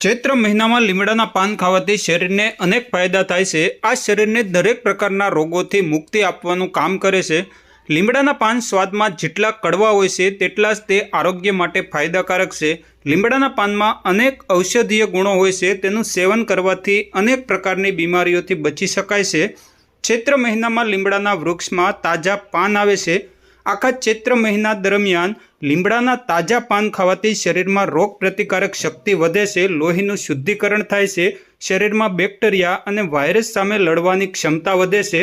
ચૈત્ર મહિનામાં લીમડાના પાન ખાવાથી શરીરને અનેક ફાયદા થાય છે. આ શરીરને દરેક પ્રકારના રોગોથી મુક્તિ આપવાનું કામ કરે છે. લીમડાના પાન સ્વાદમાં જેટલા કડવા હોય છે, તેટલા જ તે આરોગ્ય માટે ફાયદાકારક છે. લીમડાના પાનમાં અનેક ઔષધીય ગુણો હોય છે, તેનું સેવન કરવાથી અનેક પ્રકારની બીમારીઓથી બચી શકાય છે. ચૈત્ર મહિનામાં લીમડાના વૃક્ષમાં તાજા પાન આવે છે. આખા ચૈત્ર મહિના દરમિયાન લીમડાના તાજા પાન ખાવાથી શરીરમાં રોગ પ્રતિકારક શક્તિ વધે છે, લોહીનું શુદ્ધિકરણ થાય છે, શરીરમાં બેક્ટેરિયા અને વાયરસ સામે લડવાની ક્ષમતા વધે છે,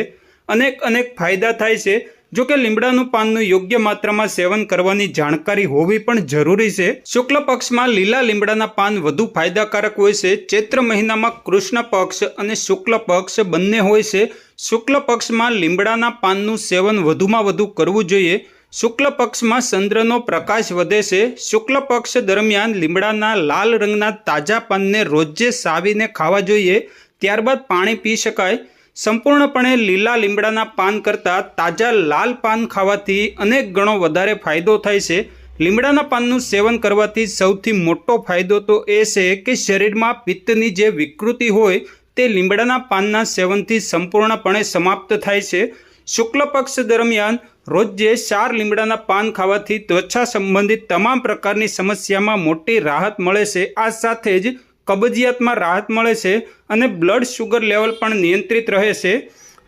અનેક અનેક ફાયદા થાય છે જો કે લીમડાનું પાનનું યોગ્ય માત્રામાં સેવન કરવાની જાણકારી હોવી પણ જરૂરી છે. શુક્લ પક્ષમાં લીલા લીમડાના પાન વધુ ફાયદાકારક હોય છે. ચૈત્ર મહિનામાં કૃષ્ણ પક્ષ અને શુક્લ પક્ષ બંને હોય છે. શુક્લ પક્ષમાં લીમડાના પાનનું સેવન વધુમાં વધુ કરવું જોઈએ. શુક્લ પક્ષમાં ચંદ્રનો પ્રકાશ વધે છે. શુક્લ પક્ષ દરમિયાન લીમડાના લાલ રંગના તાજા પાનને રોજે સાવીને ખાવા જોઈએ. ત્યારબાદ પાણી પી શકાય. સંપૂર્ણપણે લીલા લીમડાના પાન કરતાં તાજા લાલ પાન ખાવાથી અનેક ગણો વધારે ફાયદો થાય છે. લીમડાના પાનનું સેવન કરવાથી સૌથી મોટો ફાયદો તો એ છે કે શરીરમાં પિત્તની જે વિકૃતિ હોય તે લીમડાના પાનના સેવનથી સંપૂર્ણપણે સમાપ્ત થાય છે. શુક્લ પક્ષ દરમિયાન રોજે ચાર લીમડાના પાન ખાવાથી ત્વચા સંબંધિત તમામ પ્રકારની સમસ્યામાં મોટી રાહત મળે છે. આ સાથે જ કબજિયાતમાં રાહત મળે છે અને બ્લડ શુગર લેવલ પણ નિયંત્રિત રહે છે.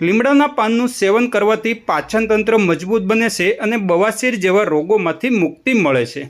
લીમડાના પાનનું સેવન કરવાથી પાચનતંત્ર મજબૂત બને છે અને બવાસીર જેવા રોગોમાંથી મુક્તિ મળે છે.